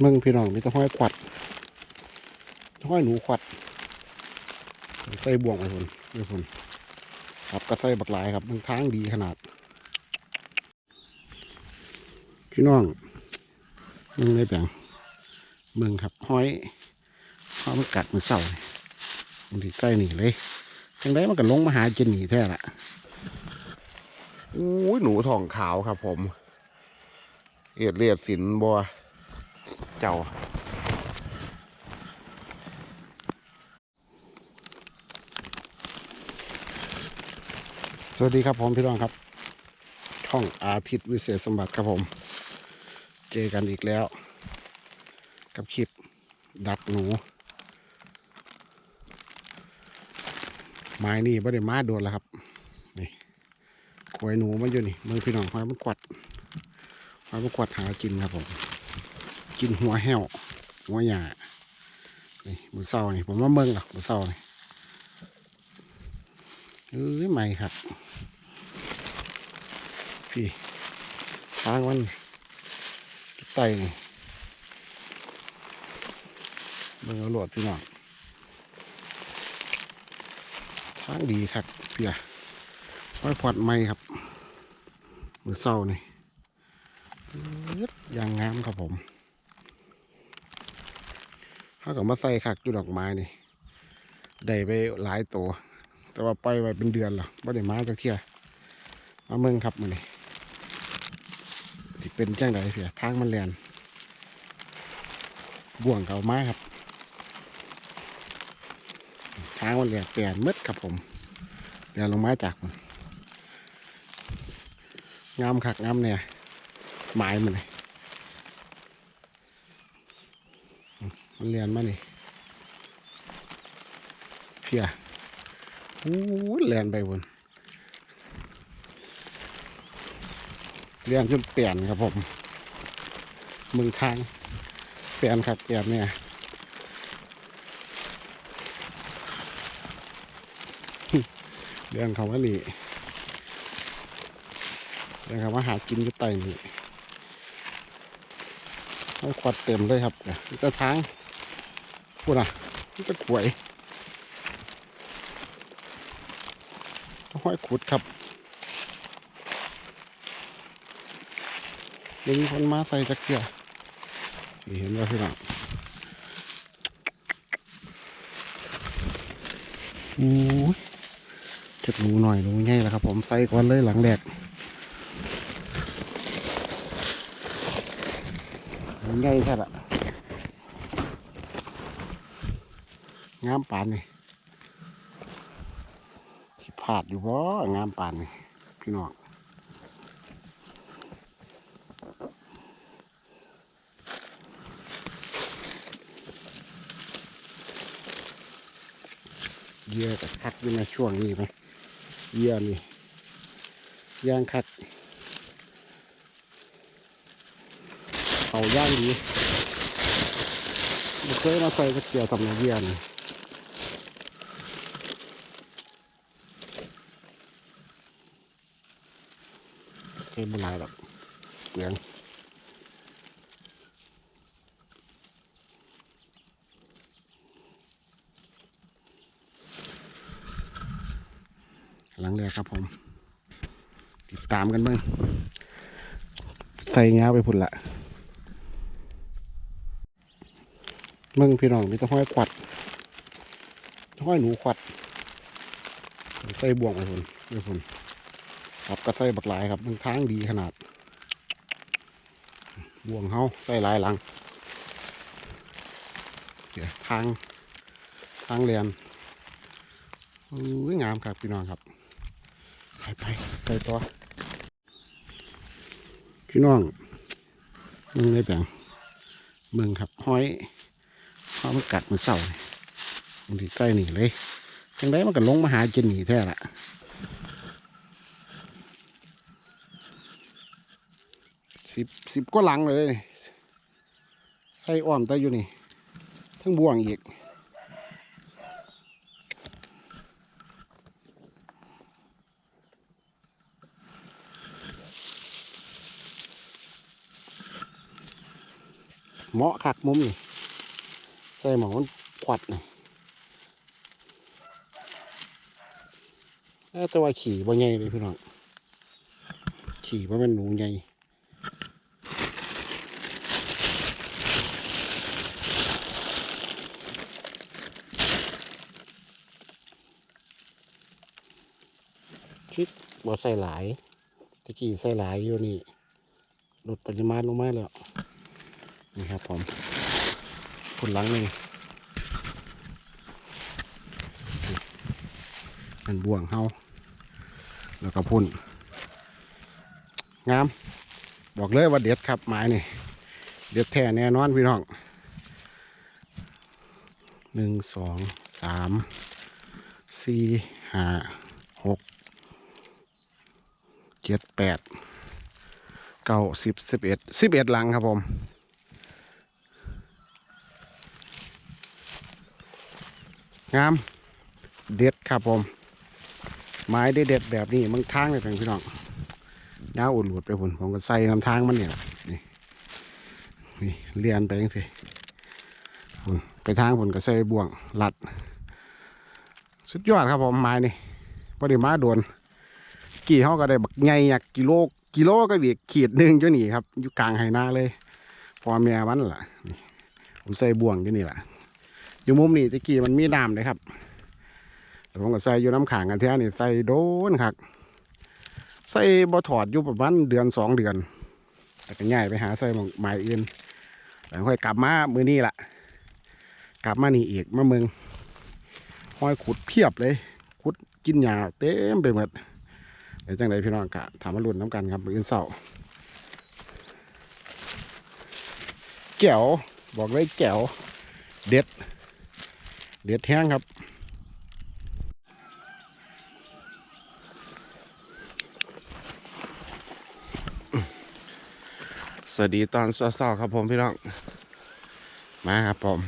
เมึงพี่น้องมีตะห้อยขวัดห้อยหนูขวัด ใส่บ่วงไปพุ่นไปพุ่นครับก็ใส่บักหลายครับมึงทางดีขนาด พี่น้องมึงได้แบ่งมึงครับห้อยห้อยมันกัดมันเศร้ามันที่ใกล้หนีเลยจังได้มันก็ลงมาหาเจนหนีแท้ละอู้หนูทองขาวครับผม เอียดเลียดสินบัว เจ้า สวัสดีครับผมพี่น้องครับ ช่องอาทิตย์วิเศษสมบัติครับผม เจอกันอีกแล้ว กับคลิปดักหนู ไม้นี่ไม่ได้มาโดนแล้วครับ นี่ขวยหนูมันอยู่นี่มือพี่น้องหอยมันกวัดหอยมันกวัดหากินครับผม กินหัวแห้วหัวหญ้านี่มือเศร้านี่ผมว่าเมืองหรอกมือเศร้านี่เอ้ยไม่ครับ พี่ทางมันไตนี่เมืองเอาโหลดพี่น้องทางดีครับเพี่ยไว้พอดไม่ครับ มือเศร้านี่ย่างงามครับผม ถ้ากับมาใส่คักจุดดอกไม้นี่ได้ไปหลายตัว แต่ว่าปล่อยไว้เป็นเดือนแล้วไม่ได้มาจากเที่ยมาเมืองครับมันนี่สิเป็นจังไดเสียทางมันแลนบ่วงเขามาครับ ทางมันแลนเปลี่ยนมืดครับผมเดินลงไมาจากมันงามคักงามเนี่ยไม้มันนี่ มันเลียนมานี่เพียอู้เลียนไปบนเลียนจนเปลี่ยนครับผมมึงทางเปลี่ยนครับเปลี่ยนเนี่ยเรียนคำว่านี่เรียนคำว่าหากินอยู่ใต้นี่เอาขวดเต็มเลยครับเดี๋ยวจะทาง พูดอะนี่จะขวยห้อยขุดครับยังมีคนมาใส่จักเกียนี่เห็นว่าพี่น้องโอ้ยเจ็ดหนูหน่อยหนูใหญ่แล้วครับ ผมใส่ก่อนเลยหลังแดกหนูใหญ่แค่ละ งามปานนี่สิพลาดอยู่บ่งามปานนี่พี่น้องเหยื่อกับคัดอยู่ในช่วงนี้ไหมเหยื่อนี่ย่างคัดเอาย่างดีไม่เคยมาใส่กระเทียมทำในเหยื่อนี่ เค็มมันหลายหรอกเปลืองหลังแรกครับผม ติดตามกันบ้างใส่งาไปพุ่นละมึงพี่น้องมีแตะห้อยขวัดห้อยหนูขวัดใส่บ่วงไปพุ่นไปพุ่น ครับก็ใส่บักหลายครับมันทางดีขนาด บ่วงเฮาใส่หลายหลัง เดี๋ยวทางทางเรียนอุ้ยงามครับพี่น้องครับไปไปไปต่อพี่น้องมึงได้แบ่งมึงครับห้อยห้อมันกัดมันเศร้านี่มันที่ใกล้หนีเลยจังได้มันก็ลงมาหาเจนหนีแท้ละ สิบสิบก็หลังเลยนี่ใส่อ้อมแต่อยู่นี่ ทั้งบ่วงอีกเหมาะคักมุมนี่ใส่หมอนขวัดนี่แต่ว่าขี่บ่ใหญ่เลยพี่น้องขี่ว่ามันหนูใหญ่ คิดบ่ใส่หลายตะกี้ใส่หลายอยู่นี่ลดปริมาณลงมาแล้ว นี่ครับผมคุณหลังหนี่งเป็นบ่วงเฮาแล้วก็พุ่น งาม บอกเลยว่าเด็ดครับไม้นี่ เด็ดแท้แน่นอนพี่น้องหนึ่งสองสามสี่ห้า เจ็ดแปดเก้าสิบสิบเอ็ดสิบเอ็ดหลังครับผมงามเด็ดครับผม ไม้ได้เด็ดแบบนี้มันทางเลยพี่น้องยาอุดหลุดไปพุ่นผมก็ใส่ลำทางมันเนี่ยนี่นี่เลียนไปยังสิพุ่นไปทางพุ่นก็ใส่บ่วงลัด สุดยอดครับผมไม้นี่พอดีมาโดน กี่เขาก็ได้บักใหญ่อยากกิโลกิโลก็อีกขีดหนึ่งเจ้านี่ครับอยู่กลางไหนาเลย พอแม่มันล่ะผมใส่บ่วงอยู่นี่แหละอยู่มุมนี้ตะกี้มันมีน้ำเลยครับแต่ผมก็ใส่อยู่น้ำขางกันเท่านี่ใส่โดนครับใส่บ่ถอดอยู่ประมาณเดือนสองเดือน แต่ก็ง่ายไปหาใส่หม้องไม้อื่นแล้วค่อยกลับมามือนี้ละกลับมานี่อีกมาเมืองห้อยขุดเพียบเลย ขุดกินหญ้าเต็มไปหมด ดี๋ยวจังไดพี่น้องกะถามมารุ่นน้ำกันครับมืออื่นเสาแจ๋วบอกเลยแจ๋วเด็ด เด็ดแห้งครับสวัสดีตอนเช้าๆครับผมพี่น้อง มาครับผม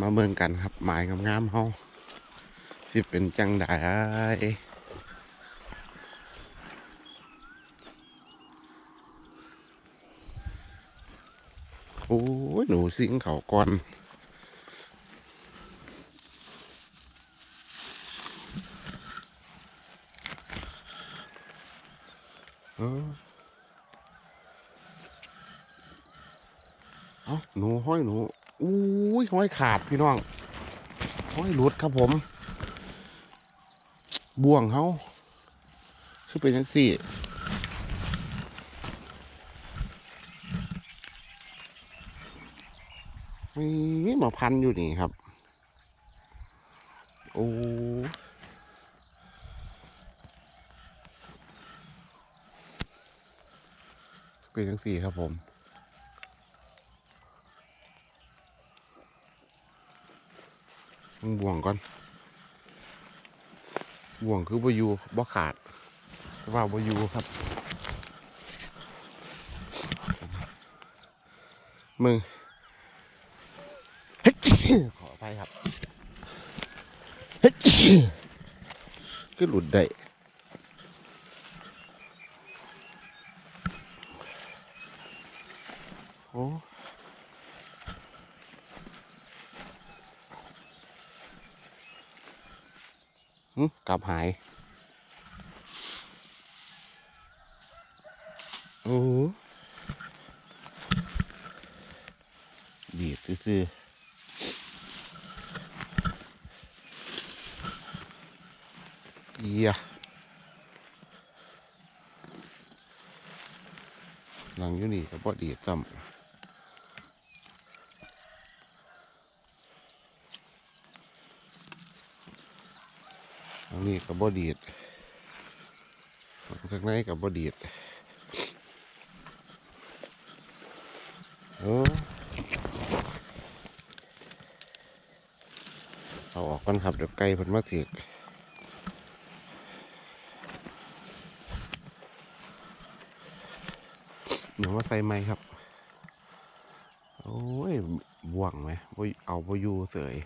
มาเมืองกันครับหมายงามๆเฮาที่เป็นจังได โอ้ยหนูสิงเขาก่อนเออเอาหนูห้อยหนูอุ้ยห้อยขาดพี่น้อง ห้อยหลุดครับผม บ่วงเขาคือเป็นจังสี่ มีมาพันอยู่นี่ครับ โอ้เป็นจังสี่ครับผมมึงบ่วงก่อนบ่วงคือบอยูบ่ขาดว่าบอยูครับมึง ขอไปครับก็หลุดได้โอ้กลับหาย โอ้บีบซื่อๆเอียหลัง อยู่นี่ก็บ่ดีดจำหลังนี้ก็บ่ดีดหลังจากนั้นก็บ่ดีดเออเอาออกก่อนครับเดี๋ยวไก่เพิ่นมาถึก เดี๋ยวมาใส่ไม้ครับ โอ้ยบ่วงไหมเอาไปอยู่เสย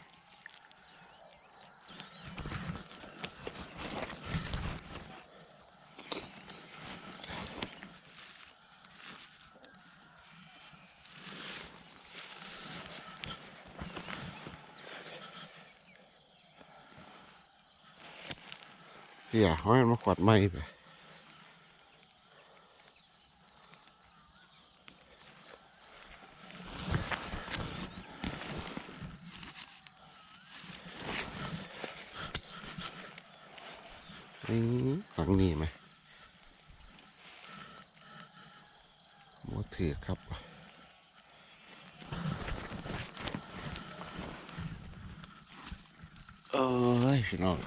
เดี๋ยวให้มาขวดไม้ไป น้อง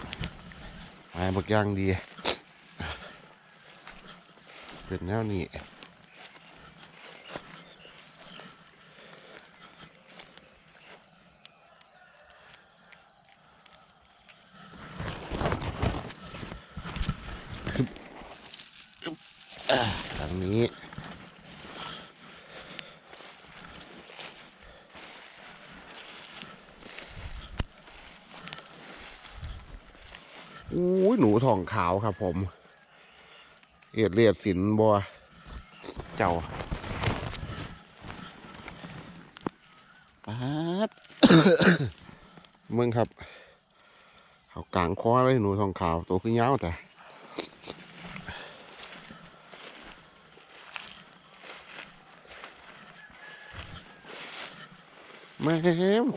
หายบักย่างดี เป็นแนวนี้ ทางนี้ อู้ยหนูทองขาวครับผม เอียดเลียดสินบัวเจ้าปาดมึงครับ เขากลางคอเลยหนูทองขาว ตัวขึ้นยาวแต่แม่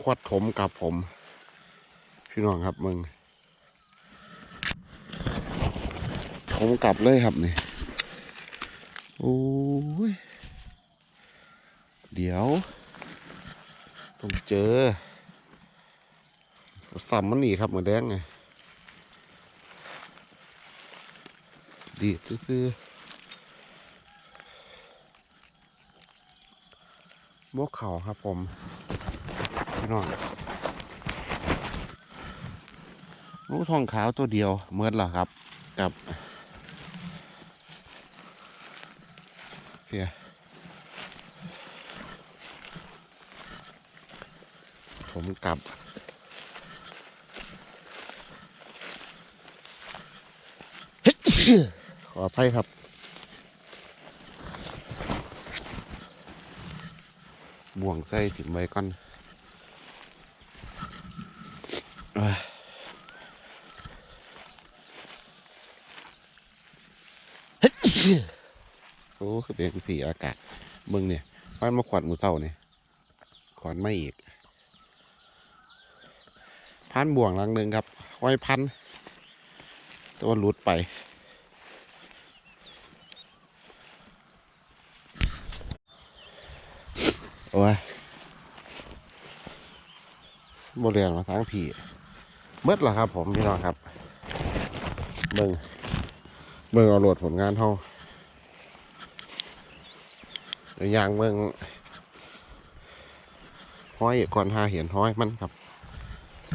ขวัดผมกับผม พี่น้องครับมึง ผมกลับเลยครับนี่โอ้ยเดี๋ยว ต้องเจอสัมมันหนีครับเหมือนแดงไงดีซื้อๆมวกเข่าครับผมพี่น้องลูกทองขาวตัวเดียวเมื่อหรอครับกับ เพียผมกลับ ขออภัยครับ บ่วงใส่ถิ่มไว้ก่อนเอ้ย โอ้คือเป็นสีอากาศเบิ่งเนี่ยบ้านมาขวัญมือเศร้าเนี่ยขวัญไม่อีก พันบ่วงหลังหนึ่งครับห้อยพันตัวหลุดไปโอ้ยโบเรียนมาทั้งผีเมื่อละครับผมพี่น้องครับ เบิ่งเบิ่งเอาโหลดผลงานเท่า เดี๋ยวอย่างเบิ่งห้อยก่อนหาเห็นห้อยมันครับ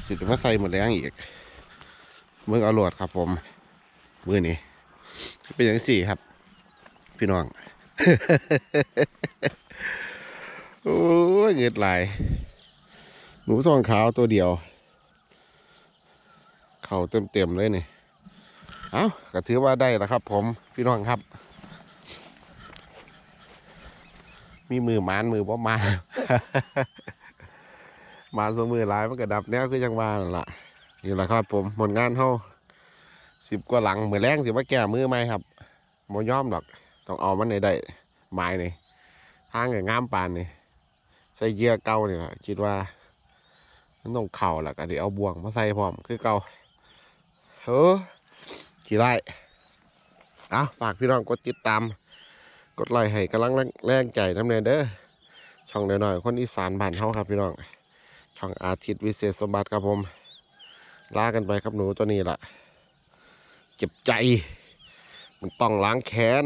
สิมาใส่หมดแรงอีกเบิ่งเอาหลดครับผมมือนี้เป็นอย่างสี่ครับ พี่น้องโอ้ยเงืดไหลหนูทองขาวตัวเดียว เข่าเต็มๆเลยนี่ เอ้าก็ถือว่าได้แล้วครับ ผมพี่น้องครับ มีมือหมานมือบ่มา มาสมือหลายมันก็ดับแนวคือจังว่านั่นล่ะนี่แหละครับผมผลงานเฮาสิบกว่าหลังมือแรงสิว่าแก้มือไหมครับบ่ยอมหรอกต้องเอามันในได้ไม้นี่ทางกับงามปานนี่ใส่เยื่อเก่านี่ล่ะคิดว่ามันต้องเข่าหละก็เดี๋ยวเอาบ่วงมาใส่พร้อมคือเก่าเฮ้อขี่ไล่อะฝากพี่น้องกดติดตาม กดไลค์ให้กำลังแรงใจน้ำเนเด้อช่องหน่อยๆคนอีสานบ้านเฮาครับพี่น้องช่องอาทิตย์วิเศษสมบัติครับผมลากันไปครับหนูตัวนี้ล่ะ เจ็บใจ มันต้องล้างแค้น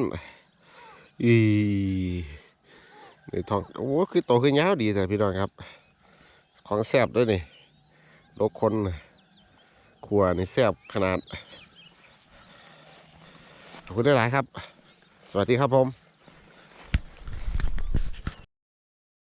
อีในทองโอ้คือโตขึ้นยาวดีแต่พี่น้องครับ ของแซบด้วยนี่โลกคนครัวนี่แซบขนาดขอบคุณได้หลายครับ สวัสดีครับผม